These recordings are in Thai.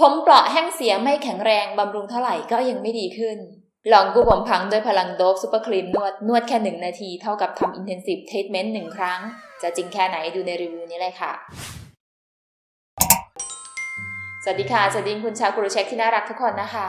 ผมเปราะแห้งเสียไม่แข็งแรงบำรุงเท่าไหร่ก็ยังไม่ดีขึ้น ลองกู้ผมพังด้วยพลังโดบซูเปอร์ครีมนวดนวดแค่หนึ่งนาทีเท่ากับทำอินเทนซีฟเทสเมนต์หนึ่งครั้ง จะจริงแค่ไหนดูในรีวิวนี้เลยค่ะ สวัสดีค่ะ สวัสดีคุณชาวกรูเช็คที่น่ารักทุกคนนะคะ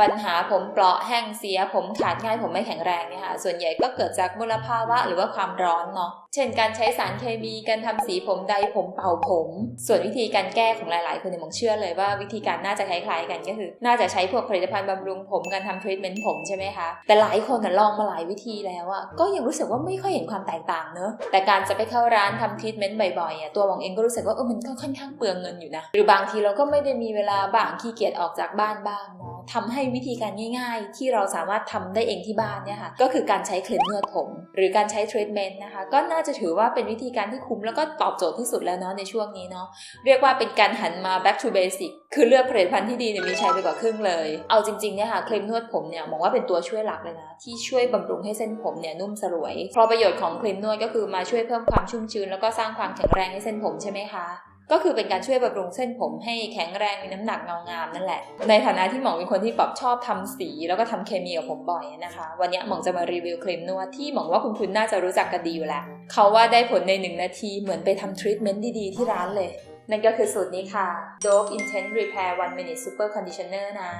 ปัญหาผมเปราะแห้งเสียผมขาดง่ายผมไม่แข็งแรงเนี่ยค่ะ ส่วนใหญ่ก็เกิดจากมลภาวะหรือว่าความร้อนเนาะ เช่นการใช้สารเคมีการทำสีผมใดผมเป่าผม ส่วนวิธีการแก้ของหลายๆ คนเนี่ยมองเชื่อเลยว่าวิธีการน่าจะคล้ายๆกันก็คือ น่าจะใช้พวกผลิตภัณฑ์บำรุงผมการทำทรีทเมนต์ผมใช่ไหมคะ แต่หลายคนน่ะลองมาหลายวิธีแล้วอะก็ยังรู้สึกว่าไม่ค่อยเห็นความแตกต่างเนอะ แต่การจะไปเข้าร้านทำทรีทเมนต์บ่อยๆอะตัวมองเองก็รู้สึกว่าเออมันก็ค่อนข้างเปลืองเงินอยู่นะ หรือบางทีเราก็ไไม่ได้มีเวลาบ้างขี้เกียจออกจากบ้านบ้างเนาะทำให้วิธีการง่ายๆ ที่เราสามารถทำได้เองที่บ้านเนี่ยค่ะก็คือการใช้เครีมนวดผม หรือการใช้ทรีทเมนต์นะคะก็น่าจะถือว่าเป็นวิธีการที่คุ้มแล้วก็ตอบโจทย์ที่สุดแล้วเนาะในช่วงนี้เนาะเรียกว่าเป็นการหันมา back to basic คือเลือกผลิตภัณฑ์ที่ดีเนี่ยมีใช้ไปกว่าครึ่งเลย เอาจริงๆเนี่ยค่ะครีมนวดผมเนี่ยมองว่าเป็นตัวช่วยหลักเลยนะที่ช่วยบำรุงให้เส้นผมเนี่ยนุ่มสลวย เพราะประโยชน์ของครีมนวดก็คือมาช่วยเพิ่มความชุ่มชื้นแล้วก็สร้างความแข็งแรงให้เส้นผมใช่ไหมคะ ก็คือเป็นการช่วยบำรุงเส้นผมให้แข็งแรงมีน้ำหนักเงางามนั่นแหละ ในฐานะที่หมองเป็นคนที่ปรับชอบทำสี แล้วก็ทำเคมีกับผมบ่อยนะคะ วันนี้หมองจะมารีวิวครีมนวดที่หมองว่าคุณคุณน่าจะรู้จักกันดีอยู่แล้วเขาว่าได้ผลในหนาทีเหมือนไปทำทรีทเมนต์ดีๆที่ร้านเลย นั่นก็คือสูตรนี้ค่ะ Dove Intense Repair 1 Minute Super Conditioner นะ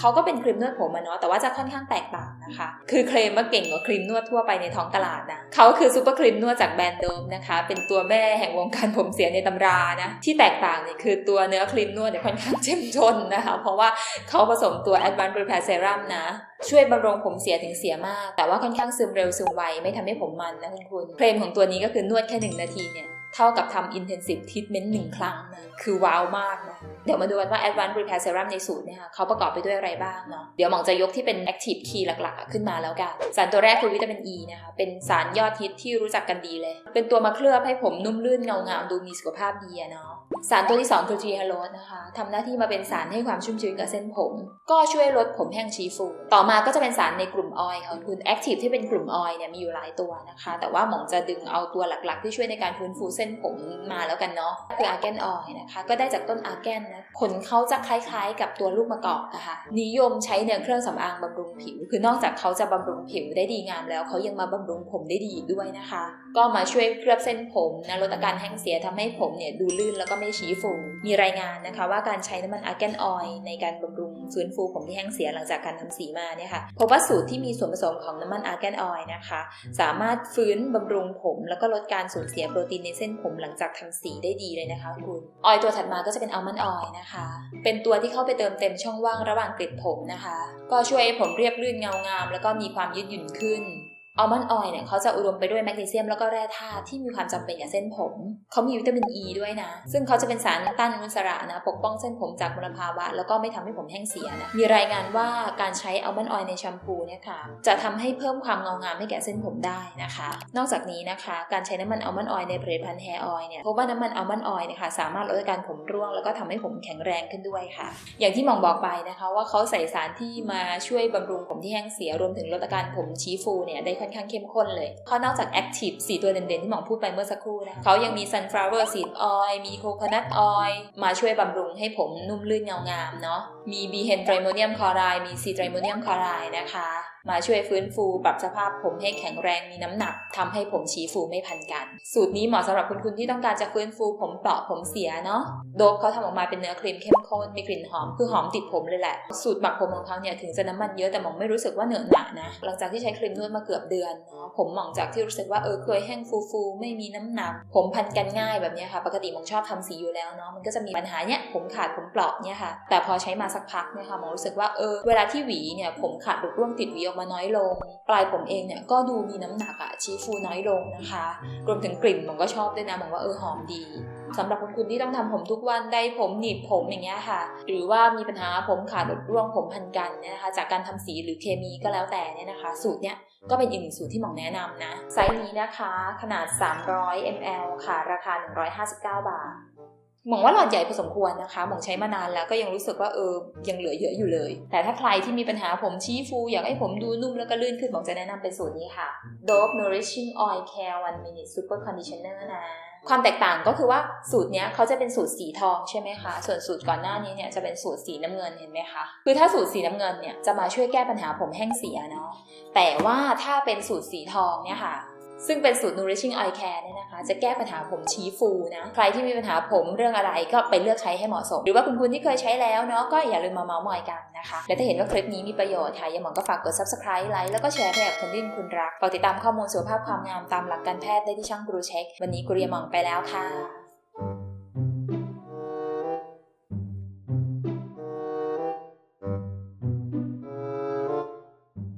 เขาก็เป็นครีมนวดผมอะเนาะแต่ว่าจะค่อนข้างแตกต่างนะคะ คือเคลมว่าเก่งกว่าครีมนวดทั่วไปในท้องตลาดนะเขาคือซูเปอร์ครีมนวดจากแบรนด์โดมนะคะ เป็นตัวแม่แห่งวงการผมเสียในตำรานะที่แตกต่างเนี่ยคือตัวเนื้อครีมนวดเนี่ยค่อนข้างเจ้มจนนะคะ เพราะว่าเขาผสมตัว Advanced Repair Serum นะช่วยบำรุงผมเสียถึงเสียมาก แต่ว่าค่อนข้างซึมเร็วซึมไวไม่ทำให้ผมมันนะคุณคุณเคลมของตัวนี้ก็คือนวดแค่หนึ่งนาทีเนี่ย เท่ากับทำ intensive treatment หนึ่งครั้งนะคือว้าวมากนะเดี๋ยวมาดูกันว่า advanced repair serum ในสูตรเนี่ยค่ะเขาประกอบไปด้วยอะไรบ้างเนาะเดี๋ยวหมองจะยกที่เป็น active key หลักๆ ขึ้นมาแล้วกัน สารตัวแรกคือวิตามิน E นะคะเป็นสารยอดฮิตที่รู้จักกันดีเลย เป็นตัวมาเคลือบให้ผมนุ่มลื่นเงางามดูมีสุขภาพดีเนาะ สารตัวที่ 2 คือทรีฮาโลสนะคะทำหน้าที่มาเป็นสารให้ความชุ่มชื้นกับเส้นผม ก็ช่วยลดผมแห้งชี้ฟู ต่อมาก็จะเป็นสารในกลุ่มออยล์ค่ะคุณแอคทีฟที่เป็นกลุ่มออยล์เนี่ยมีอยู่หลายตัวนะคะ แต่ว่าหมองจะดึงเอาตัวหลักๆ ที่ช่วยในการฟื้นฟูเส้นผมมาแล้วกันเนาะคืออาร์แกนออยล์นะคะก็ได้จากต้นอาร์แกนนะผลเขาจะคล้ายๆ กับตัวลูกมะกอกนะคะนิยมใช้ในเครื่องสำอางบำรุงผิว คือนอกจากเขาจะบำรุงผิวได้ดีงามแล้วเขายังมาบำรุงผมได้ดีอีกด้วยนะคะ ก็มาช่วยเคลือบเส้นผมนะลดอาการแห้งเสียทำให้ผมเนี่ยดูลื่นแล้วก็ไม่ชี้ฟูมีรายงานนะคะว่าการใช้น้ำมันอาร์แกนออยล์ในการบำรุงฟื้นฟูผมที่แห้งเสียหลังจากการทำสีมาเนี่ยค่ะพบว่าสูตรที่มีส่วนผสมของน้ำมันอาร์แกนออยล์นะคะ สามารถฟื้นบำรุงผม แล้วก็ลดการสูญเสียโปรตีนในเส้นผมหลังจากทำสีได้ดีเลยนะคะคุณออยล์ตัวถัดมาก็จะเป็นอัลมอนด์ออยล์นะคะ เป็นตัวที่เข้าไปเติมเต็มช่องว่างระหว่างกลีบผมนะคะ ก็ช่วยให้ผมเรียบรื่นเงางาม แล้วก็มีความยืดหยุ่นขึ้น อัลมอนด์ออยล์เนี่ยเขาจะอุดมไปด้วยแมกนีเซียมแล้วก็แร่ธาตุที่มีความจำเป็นกับเส้นผม เขามีวิตามินอ e ีด้วยนะ ซึ่งเขาจะเป็นสารต้านอนุมูลอิสระนะ ปกป้องเส้นผมจากมลภาวะ แล้วก็ไม่ทำให้ผมแห้งเสียนะ มีรายงานว่าการใช้อัลมอนด์ออยล์ในแชมพูเนี่ยค่ะ จะทำให้เพิ่มความเงางามให้แก่เส้นผมได้นะคะ นอกจากนี้นะคะ การใช้น้ำมันอัลมอนด์ออยล์ในผลิตภัณฑ์แฮร์ออยล์เนี่ยพบว่าน้ำมันอัลมอนด์ออยล์เนี่ยค่ะสามารถลดอาการผมร่วง แล้วก็ทำให้ผมแข็งแรงขึ้นด้วยค่ะ อย่างที่มองบอกไปนะคะ ว่าเขาใส่สารที่มาช่วยบำรุงผมที่แห้งเสียรวมถึงลดอาการผมชี้ฟูเนี่ยได้ค่อนข้างเข้มข้นเลยเขานอกจาก Active 4 ตัวเด่นๆ ที่หมองพูดไปเมื่อสักครู่นะเขายังมี Sunflower Seed Oil มี Coconut Oil มาช่วยบำรุงให้ผมนุ่มลื่นเงางามเนาะมี b h e n t r i m o n i u m Chloride มี C t r i m o n i u m Chloride นะคะ มาช่วยฟื้นฟูปรับสภาพผมให้แข็งแรงมีน้ำหนักทำให้ผมชี้ฟูไม่พันกัน สูตรนี้เหมาะสำหรับคุณคุณที่ต้องการจะฟื้นฟูผมเปราะผมเสียเนาะโดบเขาทำออกมาเป็นเนื้อครีมเข้มข้นมีกลิ่นหอมคือหอมติดผมเลยแหละ สูตรหมักผมของเขาเนี่ยถึงจะน้ำมันเยอะแต่หมองไม่รู้สึกว่าเหนอะหนะนะหลังจากที่ใช้ครีมนวดมาเกือบเดือนเนาะผมหมองจากที่รู้สึกว่าเออเคยแห้งฟูๆไม่มีน้ำหนัก ผมพันกันง่ายแบบนี้ค่ะ ปกติหมองชอบทำสีอยู่แล้วเนาะมันก็จะมีปัญหาเนี้ยผมขาดผมเปราะเนี่ยค่ะ แต่พอใช้มาสักพักเนี่ยค่ะมองรู้สึกว่าเออเวลาที่หวีเนี่ยผมขาดหลุดร่วงติดหวีออกมาน้อยลง ปลายผมเองเนี่ยก็ดูมีน้ำหนักอะชี้ฟูน้อยลงนะคะ รวมถึงกลิ่นหมก็ชอบด้วยนะหมองว่าเออหอมดีสำหรับคุณที่ต้องทำผมทุกวันได้ผมหนีบผมอย่างเงี้ยค่ะ หรือว่ามีปัญหาผมขาดหลุดร่วงผมพันกันเนี่ยนะคะ จากการทำสีหรือเคมีก็แล้วแต่เนี่ยนะคะ สูตรเนี้ยก็เป็นอีกหนึ่งสูตรที่หมอแนะนำนะ ไซส์นี้นะคะ ขนาด 300 ml ค่ะ ราคา 159 บาท หมองว่าหลอดใหญ่พอสมควรนะคะหมองใช้มานานแล้วก็ยังรู้สึกว่าเออยังเหลือเยอะอยู่เลย แต่ถ้าใครที่มีปัญหาผมชี้ฟู อยากให้ผมดูนุ่มแล้วก็ลื่นขึ้นหมองจะแนะนำเป็นสูตรนี้ค่ะ Dove Nourishing Oil Care 1 Minute Super Conditioner นะความแตกต่างก็คือว่าสูตรเนี้ยเขาจะเป็นสูตรสีทองใช่ไหมคะ ส่วนสูตรก่อนหน้านี้เนี่ยจะเป็นสูตรสีน้ำเงินเห็นไหมคะ คือถ้าสูตรสีน้ำเงินเนี่ยจะมาช่วยแก้ปัญหาผมแห้งเสียเนาะ แต่ว่าถ้าเป็นสูตรสีทองเนี่ยค่ะ ซึ่งเป็นสูตร nourishing eye care เนี่ยนะคะ จะแก้ปัญหาผมชี้ฟูนะ ใครที่มีปัญหาผมเรื่องอะไรก็ไปเลือกใช้ให้เหมาะสม หรือว่าคุณคุณที่เคยใช้แล้วเนาะก็อย่าลืมมาเมาส์มอยกันนะคะ และถ้าเห็นว่าคลิปนี้มีประโยชน์ค่ะยังหมองก็ฝากกด subscribe ไลค์แล้วก็แชร์ให้กับคนที่คุณรักฝากติดตามข้อมูลสุขภาพความงามตามหลักการแพทย์ได้ที่ช่องกรูเช็ค วันนี้กุเรียมองไปแล้วค่ะ